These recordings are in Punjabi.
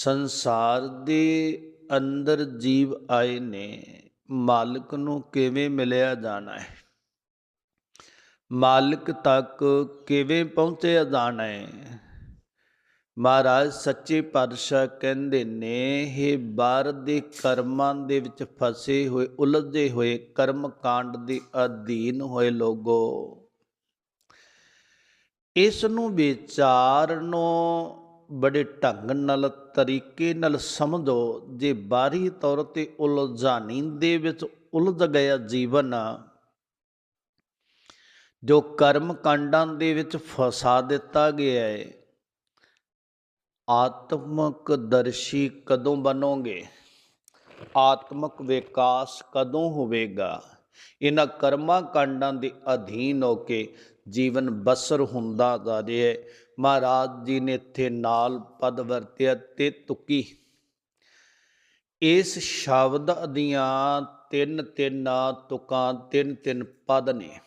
ਸੰਸਾਰ ਦੇ ਅੰਦਰ ਜੀਵ ਆਏ ਨੇ, ਮਾਲਕ ਨੂੰ ਕਿਵੇਂ ਮਿਲਿਆ ਜਾਣਾ ਹੈ? ਮਾਲਕ ਤੱਕ ਕਿਵੇਂ ਪਹੁੰਚਿਆ ਜਾਣਾ ਹੈ? ਮਹਾਰਾਜ ਸੱਚੇ ਪਾਤਸ਼ਾਹ ਕਹਿੰਦੇ ਨੇ, ਇਹ ਬਾਹਰ ਦੇ ਕਰਮਾਂ ਦੇ ਵਿੱਚ ਫਸੇ ਹੋਏ, ਉਲਝੇ ਹੋਏ ਕਰਮ ਕਾਂਡ ਦੇ ਅਧੀਨ ਹੋਏ ਲੋਗੋ। ਇਸ ਨੂੰ ਵਿਚਾਰਨੋਂ ਬੜੇ ਢੰਗ ਨਾਲ, ਤਰੀਕੇ ਨਾਲ ਸਮਝੋ, ਜੇ ਬਾਹਰੀ ਤੌਰ ਤੇ ਉਲਝਾਨੀ ਦੇ ਵਿੱਚ ਉਲਝ ਗਿਆ ਜੀਵਨ, ਜੋ ਕਰਮ ਕਾਂਡਾਂ ਦੇ ਵਿੱਚ ਫਸਾ ਦਿੱਤਾ ਗਿਆ ਹੈ ਆਤਮਕ ਦਰਸ਼ੀ ਕਦੋਂ ਬਣੋਗੇ? ਆਤਮਕ ਵਿਕਾਸ ਕਦੋਂ ਹੋਵੇਗਾ? ਇਹਨਾਂ ਕਰਮਾਂ ਕਾਂਡਾਂ ਦੇ ਅਧੀਨ ਹੋ ਕੇ ਜੀਵਨ ਬਸਰ ਹੁੰਦਾ ਜਾ ਰਿਹਾ ਹੈ ਮਹਾਰਾਜ ਜੀ ਨੇ ਇੱਥੇ ਨਾਲ ਪਦ ਵਰਤਿਆ ਤੇ ਤੁਕੀ। ਇਸ ਸ਼ਬਦ ਦੀਆਂ ਤਿੰਨ ਤਿੰਨ ਤੁਕਾਂ, ਤਿੰਨ ਤਿੰਨ ਪਦ ਨੇ।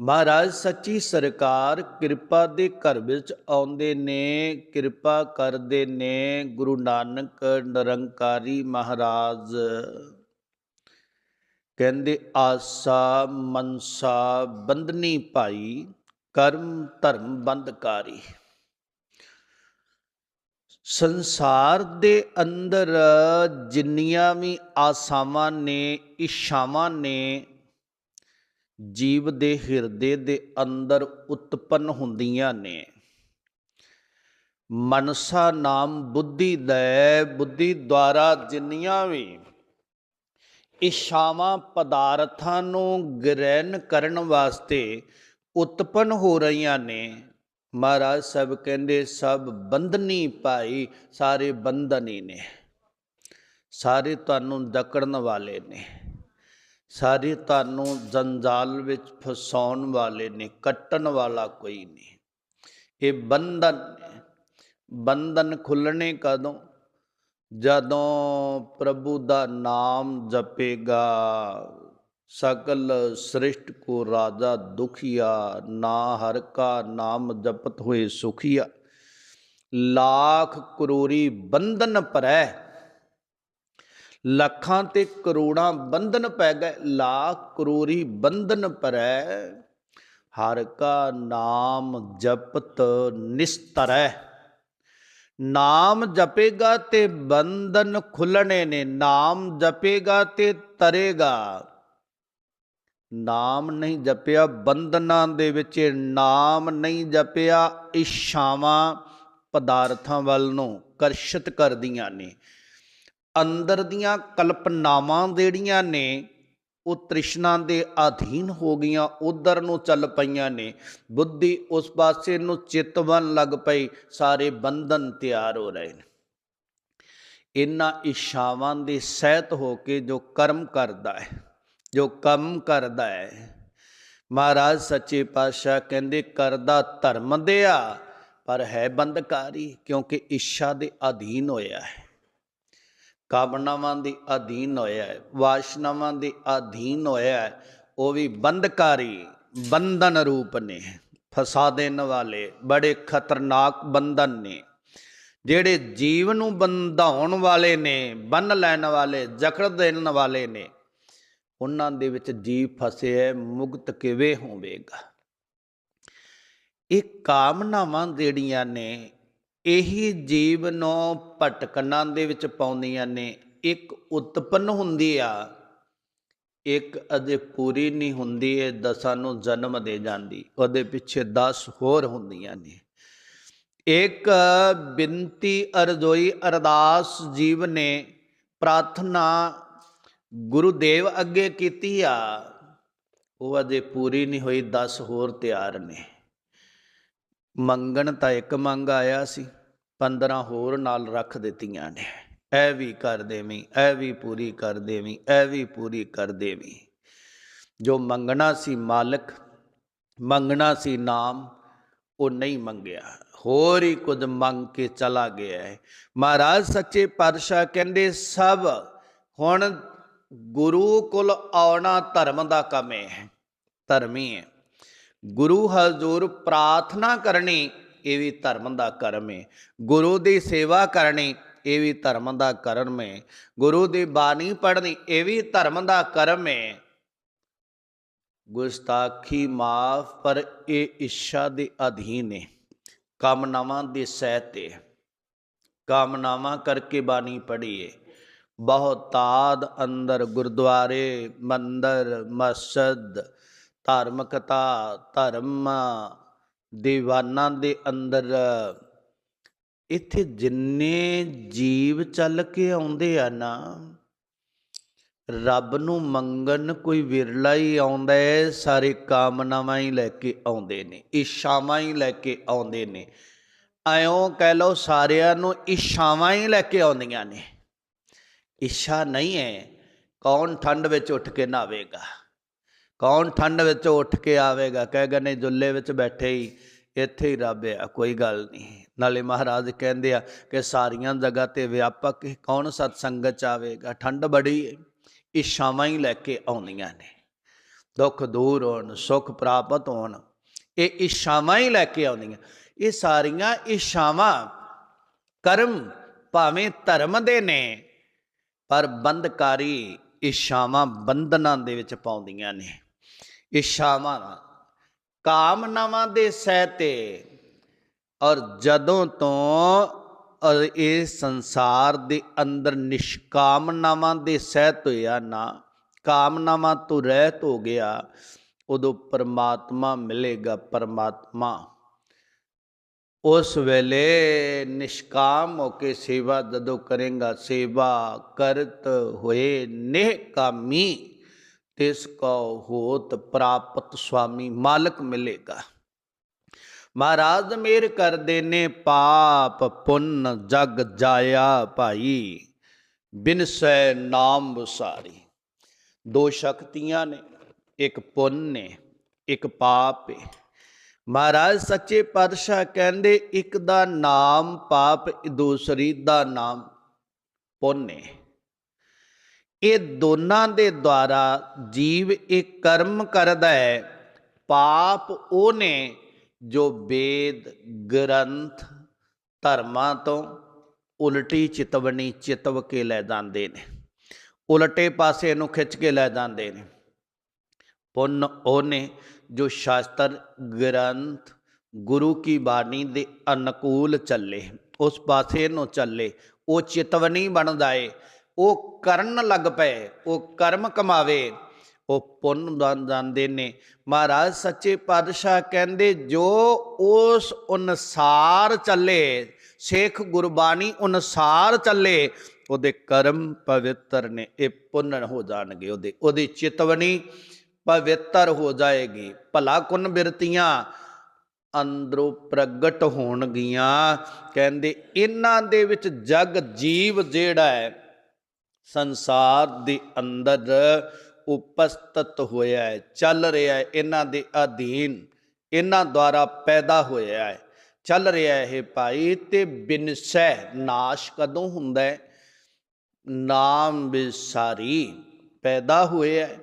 ਮਹਾਰਾਜ, ਸੱਚੀ ਸਰਕਾਰ ਕਿਰਪਾ ਦੇ ਘਰ ਵਿੱਚ ਆਉਂਦੇ ਨੇ, ਕਿਰਪਾ ਕਰਦੇ ਨੇ ਗੁਰੂ ਨਾਨਕ ਨਿਰੰਕਾਰੀ ਮਹਾਰਾਜ। ਕਹਿੰਦੇ, ਆਸਾ ਮਨਸਾ ਬੰਦਨੀ ਭਾਈ ਕਰਮ ਧਰਮ ਬੰਦਕਾਰੀ ਸੰਸਾਰ ਦੇ ਅੰਦਰ ਜਿੰਨੀਆਂ ਵੀ ਆਸਾਵਾਂ ਨੇ ਇਸ਼ਾਵਾਂ ਨੇ, ਜੀਵ ਦੇ ਹਿਰਦੇ ਦੇ ਅੰਦਰ ਉਤਪੰਨ ਹੁੰਦੀਆਂ ਨੇ। ਮਨਸਾ ਨਾਮ ਬੁੱਧੀ ਦੇ ਬੁੱਧੀ ਦੁਆਰਾ ਜਿੰਨੀਆਂ ਵੀ ਇਸ਼ਾਵਾਂ ਪਦਾਰਥਾਂ ਨੂੰ ਗ੍ਰਹਿਣ ਕਰਨ ਵਾਸਤੇ ਉਤਪਨ ਹੋ ਰਹੀਆਂ ਨੇ। ਮਹਾਰਾਜ ਸਾਹਿਬ ਕਹਿੰਦੇ, ਸਭ ਬੰਧਨੀ ਭਾਈ, ਸਾਰੇ ਬੰਧਨ ਹੀ ਨੇ। ਸਾਰੇ ਤੁਹਾਨੂੰ ਦਕੜਨ ਵਾਲੇ ਨੇ। ਸਾਰੇ ਤੁਹਾਨੂੰ ਜੰਜਾਲ ਵਿੱਚ ਫਸਾਉਣ ਵਾਲੇ ਨੇ, ਕੱਟਣ ਵਾਲਾ ਕੋਈ ਨਹੀਂ। ਇਹ ਬੰਧਨ ਨੇ। ਬੰਧਨ ਖੁੱਲਣੇ ਕਦੋਂ? ਜਦੋਂ ਪ੍ਰਭੂ ਦਾ ਨਾਮ ਜਪੇਗਾ। ਸਕਲ ਸ੍ਰਿਸ਼ਟ ਕੋ ਰਾਜਾ ਦੁਖੀਆ, ਨਾ ਹਰ ਕਾ ਨਾਮ ਜਪਤ ਹੋਏ ਸੁਖੀਆ। ਲੱਖ ਕਰੋੜੀ ਬੰਧਨ ਪਰੈ ਲੱਖਾਂ ਤੇ ਕਰੋੜਾਂ ਬੰਧਨ ਪੈ ਗਏ। ਲੱਖ ਕਰੋੜੀ ਬੰਧਨ ਪਰੈ ਹਰ ਕਾ ਨਾਮ ਜਪਤ ਨਿਸਤਰੈ। ਨਾਮ ਜਪੇਗਾ ਤੇ ਬੰਧਨ ਖੁੱਲਣੇ ਨੇ, ਨਾਮ ਜਪੇਗਾ ਤੇ ਤਰੇਗਾ। ਨਾਮ ਨਹੀਂ ਜਪਿਆ, ਬੰਧਨਾਂ ਦੇ ਵਿੱਚ ਨਾਮ ਨਹੀਂ ਜਪਿਆ ਇਸ਼ਾਵਾਂ ਪਦਾਰਥਾਂ ਵੱਲ ਨੂੰ ਕਰਸ਼ਿਤ ਕਰਦੀਆਂ ਨੇ। ਅੰਦਰ ਦੀਆਂ ਕਲਪਨਾਵਾਂ ਜਿਹੜੀਆਂ ਨੇ, ਉਹ ਤ੍ਰਿਸ਼ਨਾ ਦੇ ਅਧੀਨ ਹੋ ਗਈਆਂ, ਉਧਰ ਨੂੰ ਚੱਲ ਪਈਆਂ ਨੇ। ਬੁੱਧੀ ਉਸ ਪਾਸੇ ਨੂੰ ਚਿਤਵਨ ਲੱਗ ਪਈ, ਸਾਰੇ ਬੰਧਨ ਤਿਆਰ ਹੋ ਰਹੇ ਨੇ। ਇਨ੍ਹਾਂ ਇਸ਼ਾਵਾਂ ਦੇ ਸਹਿਤ ਹੋ ਕੇ ਜੋ ਕਰਮ ਕਰਦਾ ਹੈ ਜੋ ਕੰਮ ਕਰਦਾ ਹੈ। ਮਹਾਰਾਜ ਸੱਚੇ ਪਾਤਸ਼ਾਹ ਕਹਿੰਦੇ, ਕਰਦਾ ਧਰਮ ਦੇ ਆ ਪਰ ਹੈ ਬੰਦਕਾਰੀ ਕਿਉਂਕਿ ਇੱਛਾ ਦੇ ਅਧੀਨ ਹੋਇਆ ਹੈ। ਕਾਮਨਾਵਾਂ ਦੇ ਅਧੀਨ ਹੋਇਆ ਹੈ, ਵਾਸ਼ਨਾਵਾਂ ਦੇ ਅਧੀਨ ਹੋਇਆ ਹੈ। ਉਹ ਵੀ ਬੰਦਕਾਰੀ ਬੰਧਨ ਰੂਪ ਨੇ। ਫਸਾ ਦੇਣ ਵਾਲੇ ਬੜੇ ਖਤਰਨਾਕ ਬੰਧਨ ਨੇ। ਜਿਹੜੇ ਜੀਵ ਨੂੰ ਬੰਧਾਉਣ ਵਾਲੇ ਨੇ, ਬੰਨ ਲੈਣ ਵਾਲੇ, ਜਕੜ ਦੇਣ ਵਾਲੇ ਨੇ ਉਹਨਾਂ ਦੇ ਵਿੱਚ ਜੀਵ ਫਸਿਆ ਮੁਕਤ ਕਿਵੇਂ ਹੋਵੇਗਾ? ਇਹ ਕਾਮਨਾਵਾਂ ਜਿਹੜੀਆਂ ਨੇ, ਇਹੀ ਜੀਵ ਨੂੰ ਭਟਕਣਾ ਦੇ ਵਿੱਚ ਪਾਉਂਦੀਆਂ ਨੇ। ਇੱਕ ਉਤਪੰਨ ਹੁੰਦੀ ਆ, ਇੱਕ ਅਜੇ ਪੂਰੀ ਨਹੀਂ ਹੁੰਦੀ, ਇਹ ਦਸਾਂ ਨੂੰ ਜਨਮ ਦੇ ਜਾਂਦੀ। ਉਹਦੇ ਪਿੱਛੇ 10 ਹੋਰ ਹੁੰਦੀਆਂ ਨੇ। ਇੱਕ ਬਿੰਤੀ ਅਰਜ਼ੋਈ ਅਰਦਾਸ ਜੀਵ ਨੇ, ਪ੍ਰਾਰਥਨਾ ਗੁਰੂਦੇਵ ਅੱਗੇ ਕੀਤੀ ਆ, ਉਹ ਅਜੇ ਪੂਰੀ ਨਹੀਂ ਹੋਈ 10 ਹੋਰ ਤਿਆਰ ਨੇ। ਮੰਗਣ ਤਾਂ ਇੱਕ ਮੰਗ ਆਇਆ ਸੀ 15 ਹੋਰ ਨਾਲ ਰੱਖ ਦਿੱਤੀਆਂ ਨੇ। ਇਹ ਵੀ ਕਰ ਦੇਵੀਂ, ਇਹ ਵੀ ਪੂਰੀ ਕਰ ਦੇਵੀਂ, ਇਹ ਵੀ ਪੂਰੀ ਕਰ ਦੇਵੀਂ। ਜੋ ਮੰਗਣਾ ਸੀ ਮਾਲਕ, ਮੰਗਣਾ ਸੀ ਨਾਮ, ਉਹ ਨਹੀਂ ਮੰਗਿਆ। ਹੋਰ ਹੀ ਕੁਝ ਮੰਗ ਕੇ ਚਲਾ ਗਿਆ ਹੈ। ਮਹਾਰਾਜ ਸੱਚੇ ਪਾਤਸ਼ਾਹ ਕਹਿੰਦੇ, ਸਭ ਹੁਣ ਗੁਰੂ ਕੋਲ ਆਉਣਾ ਧਰਮ ਦਾ ਕੰਮ ਹੈ, ਧਰਮੀ ਹੈ ਗੁਰੂ ਹਜ਼ੂਰ ਪ੍ਰਾਰਥਨਾ ਕਰਨੀ, ਇਹ ਵੀ ਧਰਮ ਦਾ ਕਰਮ ਹੈ। ਗੁਰੂ ਦੀ ਸੇਵਾ ਕਰਨੀ, ਇਹ ਵੀ ਧਰਮ ਦਾ ਕਰਮ ਹੈ। ਗੁਰੂ ਦੀ ਬਾਣੀ ਪੜ੍ਹਨੀ, ਇਹ ਵੀ ਧਰਮ ਦਾ ਕਰਮ ਹੈ। ਗੁਸਤਾਖੀ ਮਾਫ, ਪਰ ਇਹ ਇੱਛਾ ਦੇ ਅਧੀਨ ਹੈ। ਕਾਮਨਾਵਾਂ ਦੇ ਸਹਿ ਤੇ ਕਾਮਨਾਵਾਂ ਕਰਕੇ ਬਾਣੀ ਪੜ੍ਹੀਏ। ਬਹੁਤਾਦ ਅੰਦਰ ਗੁਰਦੁਆਰੇ, ਮੰਦਰ, ਮਸਜਿਦ, ਧਾਰਮਿਕਤਾ, ਧਰਮ, ਦੀਵਾਨਾਂ ਦੇ ਅੰਦਰ। ਇੱਥੇ ਜਿੰਨੇ ਜੀਵ ਚੱਲ ਕੇ ਆਉਂਦੇ ਆ ਨਾ, ਰੱਬ ਨੂੰ ਮੰਗਣ ਕੋਈ ਵਿਰਲਾ ਹੀ ਆਉਂਦਾ ਹੈ, ਸਾਰੇ ਕਾਮਨਾਵਾਂ ਹੀ ਲੈ ਕੇ ਆਉਂਦੇ ਨੇ, ਇੱਛਾਵਾਂ ਹੀ ਲੈ ਕੇ ਆਉਂਦੇ ਨੇ। ਐਉਂ ਕਹਿ ਲਓ ਸਾਰਿਆਂ ਨੂੰ ਇੱਛਾਵਾਂ ਹੀ ਲੈ ਕੇ ਆਉਂਦੀਆਂ ਨੇ। ਇੱਛਾ ਨਹੀਂ ਹੈ, ਕੌਣ ਠੰਡ ਵਿੱਚ ਉੱਠ ਕੇ ਨਹਾਵੇਗਾ? ਕੌਣ ਠੰਡ ਵਿੱਚ ਉੱਠ ਕੇ ਆਵੇਗਾ? ਕਹਿ ਗਨੇ ਜੁੱਲੇ ਵਿੱਚ ਬੈਠੇ ਹੀ, ਇੱਥੇ ਹੀ ਰੱਬ ਆ, ਕੋਈ ਗੱਲ ਨਹੀਂ। ਨਾਲੇ ਮਹਾਰਾਜ ਕਹਿੰਦੇ ਆ ਕਿ ਸਾਰੀਆਂ ਜਗ੍ਹਾ ਤੇ ਵਿਆਪਕ ਕੌਣ ਸਤ ਸੰਗਤ ਚ ਆਵੇਗਾ? ਠੰਡ ਬੜੀ ਹੈ, ਇੱਛਾਵਾਂ ਹੀ ਲੈ ਕੇ ਆਉਂਦੀਆਂ ਨੇ। ਦੁੱਖ ਦੂਰ ਹੋਣ, ਸੁੱਖ ਪ੍ਰਾਪਤ ਹੋਣ, ਇਹ ਇੱਛਾਵਾਂ ਹੀ ਲੈ ਕੇ ਆਉਂਦੀਆਂ। ਇਹ ਸਾਰੀਆਂ ਇੱਛਾਵਾਂ ਕਰਮ ਭਾਵੇਂ ਧਰਮ ਦੇ ਨੇ ਪਰ ਬੰਦਕਾਰੀ ਇੱਛਾਵਾਂ ਬੰਧਨਾਂ ਦੇ ਵਿੱਚ ਪਾਉਂਦੀਆਂ ਨੇ। ਇੱਛਾਵਾਂ ਕਾਮਨਾਵਾਂ ਦੇ ਸਹਿ 'ਤੇ ਔਰ ਜਦੋਂ ਤੋਂ ਇਹ ਸੰਸਾਰ ਦੇ ਅੰਦਰ ਨਿਸ਼ਕਾਮਨਾਵਾਂ ਦੇ ਸਹਿਤ ਹੋਇਆ ਨਾ, ਕਾਮਨਾਵਾਂ ਤੋਂ ਰਹਿਤ ਹੋ ਗਿਆ, ਉਦੋਂ ਪਰਮਾਤਮਾ ਮਿਲੇਗਾ ਪਰਮਾਤਮਾ। ਉਸ ਵੇਲੇ ਨਿਸ਼ਕਾਮ ਹੋ ਕੇ ਸੇਵਾ ਜਦੋਂ ਕਰੇਗਾ, ਸੇਵਾ ਕਰਤ ਹੋਏ ਨੇਹ ਕਾਮੀ, ਤਿਸ ਕੋ ਹੋਤ ਪ੍ਰਾਪਤ ਸੁਆਮੀ ਮਾਲਕ ਮਿਲੇਗਾ। ਮਹਾਰਾਜ ਮੇਰ ਕਰਦੇ ਨੇ ਪਾਪ, ਪੁੰਨ ਜਗ ਜਾਇਆ ਭਾਈ ਬਿਨਸੈ ਨਾਮ ਵਸਾਰੀ। ਦੋ ਸ਼ਕਤੀਆਂ ਨੇ, ਇੱਕ ਪੁੰਨ ਨੇ, ਇੱਕ ਪਾਪ ਹੈ ਮਹਾਰਾਜ ਸੱਚੇ ਪਾਤਸ਼ਾਹ ਕਹਿੰਦੇ, ਇੱਕ ਦਾ ਨਾਮ ਪਾਪ, ਦੂਸਰੀ ਦਾ ਨਾਮ ਪੁੰਨ ਇਹ ਦੋਨਾਂ ਦੇ ਦੁਆਰਾ ਜੀਵ ਇੱਕ ਕਰਮ ਕਰਦਾ ਹੈ। ਪਾਪ ਉਹ ਨੇ ਜੋ ਵੇਦ, ਗ੍ਰੰਥ, ਧਰਮਾਂ ਤੋਂ ਉਲਟੀ ਚਿਤਵਣੀ ਚਿਤਵ ਕੇ ਲੈ ਜਾਂਦੇ ਨੇ। ਉਲਟੇ ਪਾਸੇ ਨੂੰ ਖਿੱਚ ਕੇ ਲੈ ਜਾਂਦੇ ਨੇ। ਪੁੰਨ ਉਹ ਨੇ ਜੋ ਸ਼ਾਸਤਰ ਗ੍ਰੰਥ ਗੁਰੂ ਕੀ ਬਾਣੀ ਦੇ ਅਨੁਕੂਲ ਚੱਲੇ, ਉਸ ਪਾਸੇ ਨੂੰ ਚੱਲੇ, ਉਹ ਚਿਤਵਨੀ ਬਣਦਾ ਏ, ਉਹ ਕਰਨ ਲੱਗ ਪਏ, ਉਹ ਕਰਮ ਕਮਾਵੇ। ਉਹ ਪੁੰਨ ਬਣ ਜਾਂਦੇ ਨੇ। ਮਹਾਰਾਜ ਸੱਚੇ ਪਾਤਸ਼ਾਹ ਕਹਿੰਦੇ, ਜੋ ਉਸ ਅਨੁਸਾਰ ਚੱਲੇ, ਸੇਖ ਗੁਰਬਾਣੀ ਅਨੁਸਾਰ ਚੱਲੇ, ਉਹਦੇ ਕਰਮ ਪਵਿੱਤਰ ਨੇ, ਇਹ ਪੁੰਨ ਹੋ ਜਾਣਗੇ ਉਹਦੇ, ਉਹਦੀ ਚਿਤਵਨੀ ਪਵਿੱਤਰ ਹੋ ਜਾਏਗੀ। ਭਲਾ ਕੁਨ ਬਿਰਤੀਆਂ ਅੰਦਰੋਂ ਪ੍ਰਗਟ ਹੋਣਗੀਆਂ। ਕਹਿੰਦੇ ਇਹਨਾਂ ਦੇ ਵਿੱਚ ਜਗ ਜੀਵ ਜਿਹੜਾ ਹੈ, ਸੰਸਾਰ ਦੇ ਅੰਦਰ ਉਪਸਥਿਤ ਹੋਇਆ ਹੈ, ਚੱਲ ਰਿਹਾ ਹੈ, ਇਹਨਾਂ ਦੇ ਅਧੀਨ, ਇਹਨਾਂ ਦੁਆਰਾ ਪੈਦਾ ਹੋਇਆ ਹੈ। ਚੱਲ ਰਿਹਾ ਹੈ ਇਹ ਭਾਈ, ਤੇ ਬਿਨਸੈ ਨਾਸ਼ ਕਦੋਂ ਹੁੰਦਾ ਹੈ? ਨਾਮ ਵਿਸਾਰੀ ਪੈਦਾ ਹੋਇਆ ਹੈ।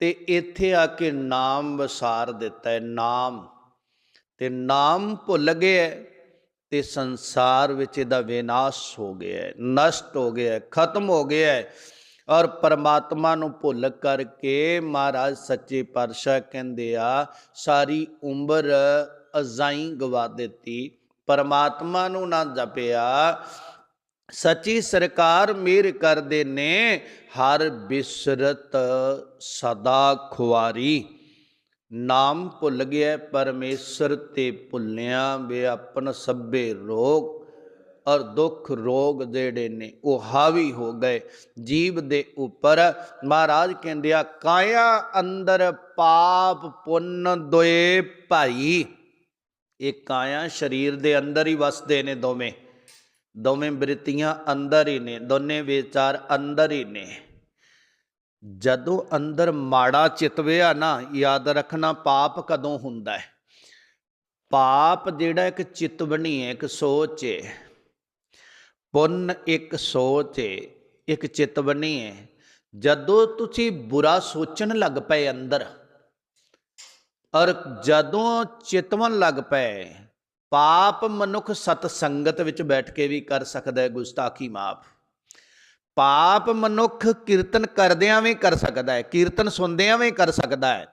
ਤੇ ਇੱਥੇ ਆ ਕੇ ਨਾਮ ਵਸਾਰ ਦਿੱਤਾ ਹੈ, ਨਾਮ। ਤੇ ਨਾਮ ਭੁੱਲ ਗਿਆ ਹੈ ਤੇ ਸੰਸਾਰ ਵਿੱਚ ਇਹਦਾ ਵਿਨਾਸ਼ ਹੋ ਗਿਆ ਹੈ, ਨਸ਼ਟ ਹੋ ਗਿਆ ਹੈ, ਖਤਮ ਹੋ ਗਿਆ ਹੈ। ਔਰ ਪਰਮਾਤਮਾ ਨੂੰ ਭੁੱਲ ਕਰਕੇ ਮਹਾਰਾਜ ਸੱਚੇ ਪਾਤਸ਼ਾਹ ਕਹਿੰਦੇ ਆ, ਸਾਰੀ ਉਮਰ ਅਜ਼ਾਈ ਗਵਾ ਦਿੱਤੀ। ਪਰਮਾਤਮਾ ਨੂੰ ਨਾ ਜਪਿਆ ਸੱਚੀ ਸਰਕਾਰ ਮੇਰ ਕਰਦੇ ਨੇ, ਹਰ ਬਿਸਰਤ ਸਦਾ ਖੁਆਰੀ। ਨਾਮ ਭੁੱਲ ਗਿਆ ਪਰਮੇਸ਼ਰ ਤੇ ਭੁੱਲਿਆ ਵੇ ਆਪਨ ਸਭੇ ਰੋਗ, ਔਰ ਦੁੱਖ ਰੋਗ ਜਿਹੜੇ ਨੇ ਉਹ ਹਾਵੀ ਹੋ ਗਏ ਜੀਵ ਦੇ ਉੱਪਰ। ਮਹਾਰਾਜ ਕਹਿੰਦੇ ਆ, ਕਾਇਆ ਅੰਦਰ ਪਾਪ ਪੁੰਨ ਦੋਏ ਭਾਈ। ਇਹ ਕਾਇਆ ਸਰੀਰ ਦੇ ਅੰਦਰ ਹੀ ਵਸਦੇ ਨੇ ਦੋਵੇਂ। ਦੋਵੇਂ ਬ੍ਰਿਤੀਆਂ ਅੰਦਰ ਹੀ ਨੇ, ਦੋਨੇ ਵਿਚਾਰ ਅੰਦਰ ਹੀ ਨੇ। ਜਦੋਂ ਅੰਦਰ ਮਾੜਾ ਚਿਤਵਿਆ ਨਾ, ਯਾਦ ਰੱਖਣਾ ਪਾਪ ਕਦੋਂ ਹੁੰਦਾ ਹੈ? ਪਾਪ ਜਿਹੜਾ ਇੱਕ ਚਿਤਵਣੀ ਹੈ, ਇੱਕ ਸੋਚ ਹੈ। ਪੁੰਨ ਇੱਕ ਸੋਚ ਹੈ, ਇੱਕ ਚਿਤਵਣੀ ਹੈ। ਜਦੋਂ ਤੁਸੀਂ ਬੁਰਾ ਸੋਚਣ ਲੱਗ ਪਏ ਅੰਦਰ, ਔਰ ਜਦੋਂ ਚਿਤਵਨ ਲੱਗ ਪਏ ਪਾਪ ਮਨੁੱਖ ਸਤ ਸੰਗਤ ਵਿੱਚ ਬੈਠ ਕੇ ਵੀ ਕਰ ਸਕਦਾ ਹੈ ਗੁਸਤਾਖੀ ਮਾਫ। ਪਾਪ ਮਨੁੱਖ ਕੀਰਤਨ ਕਰਦਿਆਂ ਵੀ ਕਰ ਸਕਦਾ ਹੈ, ਕੀਰਤਨ ਸੁਣਦਿਆਂ ਵੀ ਕਰ ਸਕਦਾ ਹੈ।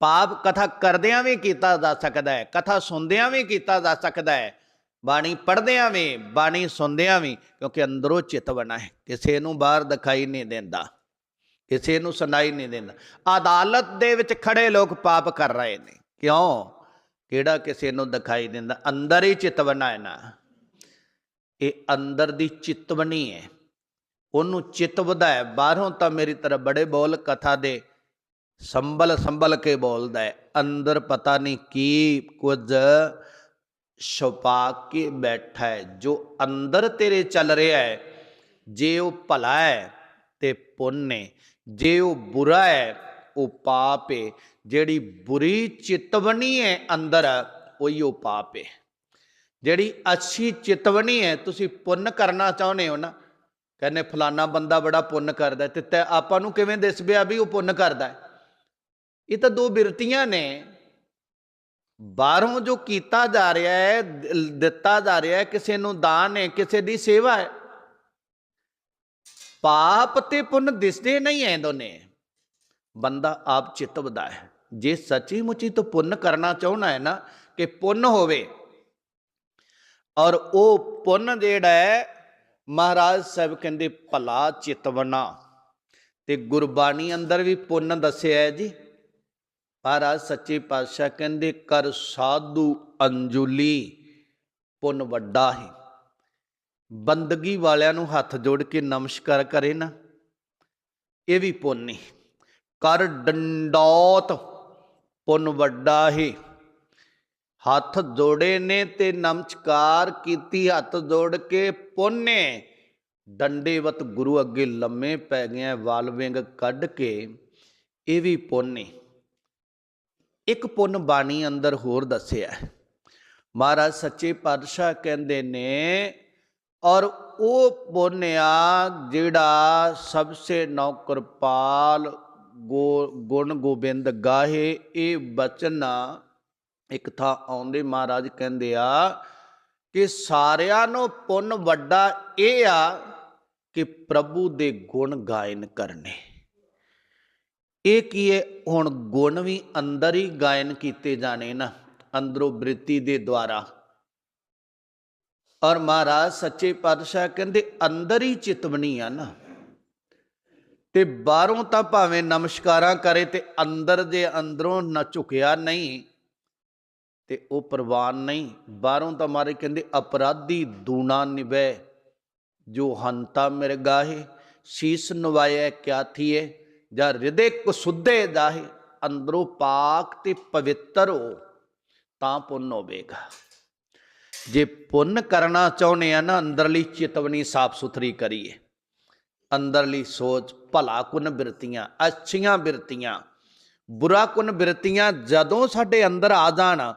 ਪਾਪ ਕਥਾ ਕਰਦਿਆਂ ਵੀ ਕੀਤਾ ਜਾ ਸਕਦਾ ਹੈ, ਕਥਾ ਸੁਣਦਿਆਂ ਵੀ ਕੀਤਾ ਜਾ ਸਕਦਾ ਹੈ, ਬਾਣੀ ਪੜ੍ਹਦਿਆਂ ਵੀ, ਬਾਣੀ ਸੁਣਦਿਆਂ ਵੀ, ਕਿਉਂਕਿ ਅੰਦਰੋਂ ਚਿੱਤ ਬਣਾ ਹੈ, ਕਿਸੇ ਨੂੰ ਬਾਹਰ ਦਿਖਾਈ ਨਹੀਂ ਦਿੰਦਾ, ਕਿਸੇ ਨੂੰ ਸੁਣਾਈ ਨਹੀਂ ਦਿੰਦਾ। ਅਦਾਲਤ ਦੇ ਵਿੱਚ ਖੜੇ ਲੋਕ ਪਾਪ ਕਰ ਰਹੇ ਨੇ, ਕਿਉਂ? ਕਿਹੜਾ ਕਿਸੇ ਨੂੰ ਦਿਖਾਈ ਦਿੰਦਾ? ਅੰਦਰ ਹੀ ਚਿਤਵਨਾ ਹੈ ਨਾ। ਇਹ ਅੰਦਰ ਦੀ ਚਿਤਵਨੀ ਹੈ। ਉਹਨੂੰ ਚਿਤਵਦਾ ਹੈ ਬਾਹਰੋਂ ਤਾਂ ਮੇਰੀ ਤਰ੍ਹਾਂ ਬੜੇ ਬੋਲ ਕਥਾ ਦੇ ਸੰਭਲ ਸੰਭਲ ਕੇ ਬੋਲਦਾ ਹੈ। ਅੰਦਰ ਪਤਾ ਨਹੀਂ ਕੀ ਕੁਝ ਛੁਪਾ ਕੇ ਬੈਠਾ ਹੈ। ਜੋ ਅੰਦਰ ਤੇਰੇ ਚੱਲ ਰਿਹਾ ਹੈ, ਜੇ ਉਹ ਭਲਾ ਹੈ ਤੇ ਪੁੰਨ ਹੈ। ਜੇ ਉਹ ਬੁਰਾ ਹੈ, ਉਹ ਪਾਪ ਹੈ। ਜਿਹੜੀ ਬੁਰੀ ਚਿਤਵਨੀ ਹੈ ਅੰਦਰ ਉਹੀ ਉਹ ਪਾਪ ਹੈ। ਜਿਹੜੀ ਅੱਛੀ ਚਿਤਵਨੀ ਹੈ, ਤੁਸੀਂ ਪੁੰਨ ਕਰਨਾ ਚਾਹੁੰਦੇ ਹੋ ਨਾ, ਕਹਿੰਦੇ ਫਲਾਨਾ ਬੰਦਾ ਬੜਾ ਪੁੰਨ ਕਰਦਾ ਤੇ ਆਪਾਂ ਨੂੰ ਕਿਵੇਂ ਦਿਸ ਪਿਆ ਵੀ ਉਹ ਪੁੰਨ ਕਰਦਾ ਹੈ? ਇਹ ਤਾਂ ਦੋ ਬਿਰਤੀਆਂ ਨੇ। ਬਾਹਰੋਂ ਜੋ ਕੀਤਾ ਜਾ ਰਿਹਾ ਹੈ ਦਿੱਤਾ ਜਾ ਰਿਹਾ ਹੈ, ਕਿਸੇ ਨੂੰ ਦਾਨ ਹੈ, ਕਿਸੇ ਦੀ ਸੇਵਾ ਹੈ। ਪਾਪ ਤੇ ਪੁੰਨ ਦਿਸਦੇ ਨਹੀਂ ਐ ਦੋਨੇ। ਬੰਦਾ ਆਪ ਚਿਤਵਦਾ ਹੈ ਜੇ ਸੱਚੀ ਮੁੱਚੀ ਤੋਂ ਪੁੰਨ ਕਰਨਾ ਚਾਹੁੰਦਾ ਹੈ ਨਾ ਕਿ ਪੁੰਨ ਹੋਵੇ, ਔਰ ਉਹ ਪੁੰਨ ਜਿਹੜਾ ਹੈ, ਮਹਾਰਾਜ ਸਾਹਿਬ ਕਹਿੰਦੇ ਭਲਾ ਚਿਤਵਨਾ ਤੇ ਗੁਰਬਾਣੀ ਅੰਦਰ ਵੀ ਪੁੰਨ ਦੱਸਿਆ ਹੈ ਜੀ। ਮਹਾਰਾਜ ਸੱਚੇ ਪਾਤਸ਼ਾਹ ਕਹਿੰਦੇ, ਕਰ ਸਾਧੂ ਅੰਜੁਲੀ, ਪੁੰਨ ਵੱਡਾ ਹੈ। ਬੰਦਗੀ ਵਾਲਿਆਂ ਨੂੰ ਹੱਥ ਜੋੜ ਕੇ ਨਮਸਕਾਰ ਕਰੇ ਨਾ। ਇਹ ਵੀ ਪੁੰਨ ਹੈ ਕਰ ਡੰਡੌਤ ਪੁੰਨ ਵੱਡਾ ਹੀ। ਹੱਥ ਜੋੜੇ ਨੇ ਤੇ ਨਮਸਕਾਰ ਕੀਤੀ, ਹੱਥ ਜੋੜ ਕੇ ਪੁੰਨੇ। ਡੰਡੇਵਤ ਗੁਰੂ ਅੱਗੇ ਲੰਮੇ ਪੈ ਗਏ, ਵਾਲ ਵਿੰਗ ਕੱਢ ਕੇ ਇਹ ਵੀ ਪੁੰਨੇ। ਇੱਕ ਪੁੰਨ ਬਾਣੀ ਅੰਦਰ ਹੋਰ ਦੱਸਿਆ ਮਹਾਰਾਜ ਸੱਚੇ ਪਾਤਸ਼ਾਹ ਕਹਿੰਦੇ ਨੇ, ਔਰ ਉਹ ਪੁੰਨਿਆ ਜਿਹੜਾ ਸਭਸੇ ਨੌਕਰਪਾਲ ਗੋ ਗੁਣ ਗੋਬਿੰਦ ਗਾਹੇ, ਇਹ ਬਚਨ ਇੱਕ ਥਾਂ ਆਉਂਦੇ ਮਹਾਰਾਜ ਕਹਿੰਦੇ ਆ ਕਿ ਸਾਰਿਆਂ ਨੂੰ ਪੁੰਨ ਵੱਡਾ ਇਹ ਆ ਕਿ ਪ੍ਰਭੂ ਦੇ ਗੁਣ ਗਾਇਨ ਕਰਨੇ। ਇਹ ਕੀ ਹੈ ਹੁਣ ਗੁਣ ਵੀ ਅੰਦਰ ਹੀ ਗਾਇਨ ਕੀਤੇ ਜਾਣੇ ਨਾ, ਅੰਦਰੋਂ ਬ੍ਰਿਤੀ ਦੇ ਦੁਆਰਾ। ਔਰ ਮਹਾਰਾਜ ਸੱਚੇ ਪਾਤਸ਼ਾਹ ਕਹਿੰਦੇ ਅੰਦਰ ਹੀ ਚਿਤਵਨੀ ਆ ਨਾ। ਤੇ ਬਾਹਰੋਂ ਤਾਂ ਭਾਵੇਂ ਨਮਸਕਾਰਾਂ ਕਰੇ ਤੇ ਅੰਦਰ ਦੇ ਅੰਦਰੋਂ ਨਾ ਝੁਕਿਆ ਨਹੀਂ ਤੇ ਉਹ ਪ੍ਰਵਾਨ ਨਹੀਂ। ਬਾਹਰੋਂ ਤਾਂ ਮਾਰੇ ਕਹਿੰਦੇ, ਅਪਰਾਧੀ ਦੂਣਾ ਨਿਭੈ, ਜੋ ਹੰਤਾ ਮਿਰਗਾਹੇ ਸੀਸ ਨਵਾਇਐ ਕਿਆ ਥੀਏ ਜਾਂ ਹਿਰਦੇ ਕੁਸੁੱਧੇ ਜਾਹੇ ਅੰਦਰੋਂ ਪਾਕ ਤੇ ਪਵਿੱਤਰ ਹੋ, ਤਾਂ ਪੁੰਨ ਹੋਵੇਗਾ। ਜੇ ਪੁੰਨ ਕਰਨਾ ਚਾਹੁੰਦੇ ਆ ਨਾ, ਅੰਦਰਲੀ ਚਿਤਵਨੀ ਸਾਫ਼ ਸੁਥਰੀ ਕਰੀਏ। ਅੰਦਰਲੀ ਸੋਚ ਭਲਾ ਕੁਨ ਬਿਰਤੀਆਂ, ਅੱਛੀਆਂ ਬਿਰਤੀਆਂ। ਬੁਰਾ ਕੁਨ ਬਿਰਤੀਆਂ ਜਦੋਂ ਸਾਡੇ ਅੰਦਰ ਆ ਜਾਣ,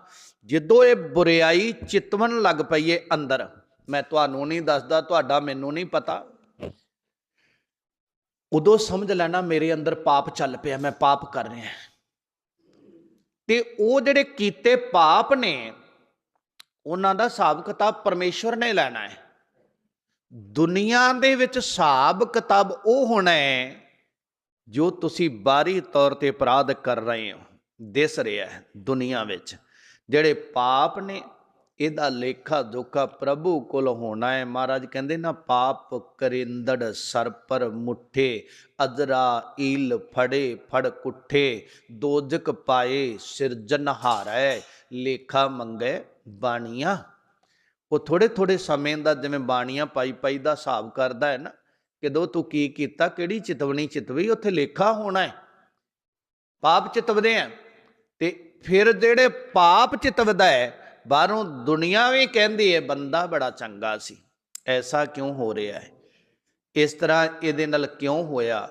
ਜਦੋਂ ਇਹ ਬੁਰਿਆਈ ਚਿਤਵਨ ਲੱਗ ਪਈਏ ਅੰਦਰ। ਮੈਂ ਤੁਹਾਨੂੰ ਨਹੀਂ ਦੱਸਦਾ, ਤੁਹਾਡਾ ਮੈਨੂੰ ਨਹੀਂ ਪਤਾ। ਉਦੋਂ ਸਮਝ ਲੈਣਾ ਮੇਰੇ ਅੰਦਰ ਪਾਪ ਚੱਲ ਪਿਆ, ਮੈਂ ਪਾਪ ਕਰ ਰਿਹਾ। ਤੇ ਉਹ ਜਿਹੜੇ ਕੀਤੇ ਪਾਪ ਨੇ, ਉਹਨਾਂ ਦਾ ਹਿਸਾਬ ਕਿਤਾਬ ਪਰਮੇਸ਼ਵਰ ਨੇ ਲੈਣਾ ਹੈ। ਦੁਨੀਆ ਦੇ ਵਿੱਚ ਹਿਸਾਬ ਕਿਤਾਬ ਉਹ ਹੋਣਾ ਹੈ ਜੋ ਤੁਸੀਂ ਬਾਹਰੀ ਤੌਰ ਤੇ ਅਪਰਾਧ ਕਰ ਰਹੇ ਹੋ, ਦਿਸ ਰਿਹਾ ਹੈ ਦੁਨੀਆ ਵਿੱਚ। ਜਿਹੜੇ ਪਾਪ ਨੇ, ਇਹਦਾ ਲੇਖਾ ਜੋਖਾ ਪ੍ਰਭੂ ਕੋਲ ਹੋਣਾ ਹੈ। ਮਹਾਰਾਜ ਕਹਿੰਦੇ ਨਾ, ਪਾਪ ਕਰਿੰਦੜ ਸਰਪਰ ਮੁੱਠੇ, ਅਜਰਾ, ਈਲ ਫੜੇ, ਫੜ ਕੁੱਠੇ, ਦੋਜਕ ਪਾਏ ਸਿਰਜਨ ਹਾਰੈ ਲੇਖਾ ਮੰਗੇ ਬਾਣੀਆਂ। ਉਹ ਥੋੜੇ ਥੋੜੇ ਸਮੇਂ ਦਾ ਜਿਵੇਂ ਬਾਣੀਆਂ ਪਾਈ ਪਾਈ ਦਾ ਹਿਸਾਬ ਕਰਦਾ ਹੈ ਨਾ, ਕਿਦੋਂ ਤੂੰ ਕੀ ਕੀਤਾ, ਕਿਹੜੀ ਚਿਤਵਣੀ ਚਿਤਵੀ ਉੱਥੇ ਲੇਖਾ ਹੋਣਾ ਹੈ। ਪਾਪ ਚਿਤਵਦੇ ਆ ਤੇ ਫਿਰ ਜਿਹੜੇ ਪਾਪ ਚਿਤਵਦਾ ਹੈ, ਬਾਹਰੋਂ ਦੁਨੀਆ ਵੀ ਕਹਿੰਦੀ ਹੈ, ਬੰਦਾ ਬੜਾ ਚੰਗਾ ਸੀ, ਐਸਾ ਕਿਉਂ ਹੋ ਰਿਹਾ ਹੈ? ਇਸ ਤਰ੍ਹਾਂ ਇਹਦੇ ਨਾਲ ਕਿਉਂ ਹੋਇਆ?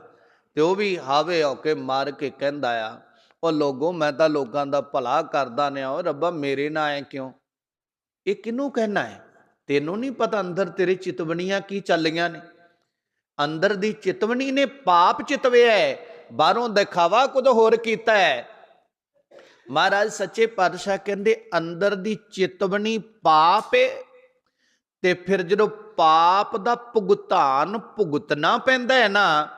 ਤੇ ਉਹ ਵੀ ਹਾਵੇ ਹੋ ਕੇ ਮਾਰ ਕੇ ਕਹਿੰਦਾ ਆ, ਉਹ ਲੋਗੋ, ਮੈਂ ਤਾਂ ਲੋਕਾਂ ਦਾ ਭਲਾ ਕਰਦਾ ਨੇ ਉਹ ਰੱਬਾ ਮੇਰੇ ਨਾਲ ਐ ਕਿਉਂ? ਇਹ ਕਿਹਨੂੰ ਕਹਿਣਾ ਹੈ? ਤੈਨੂੰ ਨਹੀਂ ਪਤਾ ਅੰਦਰ ਤੇਰੇ ਚਿਤਵਣੀਆਂ ਕੀ ਚੱਲੀਆਂ ਨੇ? ਅੰਦਰ ਦੀ ਚਿਤਵਣੀ ਨੇ ਪਾਪ ਚਿਤਵਿਆ ਹੈ, ਬਾਹਰੋਂ ਦਿਖਾਵਾ ਕੁਝ ਹੋਰ ਕੀਤਾ ਹੈ। ਮਹਾਰਾਜ ਸੱਚੇ ਪਾਤਸ਼ਾਹ ਕਹਿੰਦੇ, ਅੰਦਰ ਦੀ ਚਿਤਵਣੀ ਪਾਪ ਏ, ਤੇ ਫਿਰ ਜਦੋਂ ਪਾਪ ਦਾ ਭੁਗਤਾਨ ਭੁਗਤਣਾ ਪੈਂਦਾ ਹੈ ਨਾ,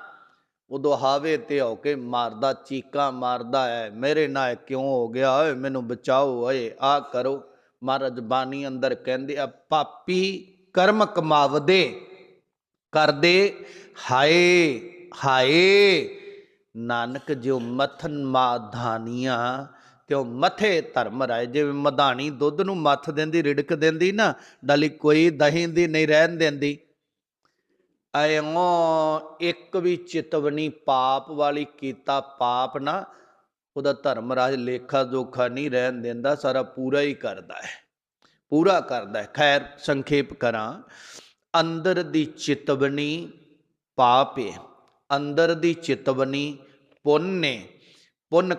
ਉਦੋਂ ਹਾਵੇ ਤੇ ਹੋ ਕੇ ਮਾਰਦਾ, ਚੀਕਾਂ ਮਾਰਦਾ ਹੈ, ਮੇਰੇ ਨਾਲ ਕਿਉਂ ਹੋ ਗਿਆ? ਓਏ, ਮੈਨੂੰ ਬਚਾਓ, ਓਏ ਆ ਕਰੋ। ਮਹਾਰਾਜ ਬਾਣੀ ਅੰਦਰ ਕਹਿੰਦੇ ਆ, ਪਾਪੀ ਕਰਮ ਕਮਾਵਦੇ, ਕਰਦੇ ਹਾਏ ਹਾਏ। ਨਾਨਕ ਜਿਉ ਮਥਨ ਮਾਧਾਨੀਆਂ ਤਿਉ ਮਥੇ ਧਰਮ ਰਾਏ। ਜਿਵੇਂ ਮਧਾਣੀ ਦੁੱਧ ਨੂੰ ਮੱਥ ਦਿੰਦੀ, ਰਿੜਕ ਦਿੰਦੀ ਨਾ, ਡਾਲੀ ਕੋਈ ਦਹੀਂ ਦੀ ਨਹੀਂ ਰਹਿਣ ਦਿੰਦੀ। ਐਉਂ ਇੱਕ ਵੀ ਚਿਤਵਨੀ ਪਾਪ ਵਾਲੀ ਕੀਤਾ ਪਾਪ ਨਾ ਉਹਦਾ ਧਰਮ ਰਾਜ ਲੇਖਾ ਜੋਖਾ ਨਹੀਂ ਰਹਿਣ ਦਿੰਦਾ, ਸਾਰਾ ਪੂਰਾ ਹੀ ਕਰਦਾ ਹੈ। ਪੂਰਾ ਕਰਦਾ ਹੈ। ਖੈਰ, ਸੰਖੇਪ ਕਰਾਂ। ਅੰਦਰ ਦੀ ਚਿਤਵਨੀ ਪਾਪ ਹੈ ਅੰਦਰ ਦੀ ਚਿਤਵਨੀ ਪੁੰਨ ਨੇ ਪੁੰਨ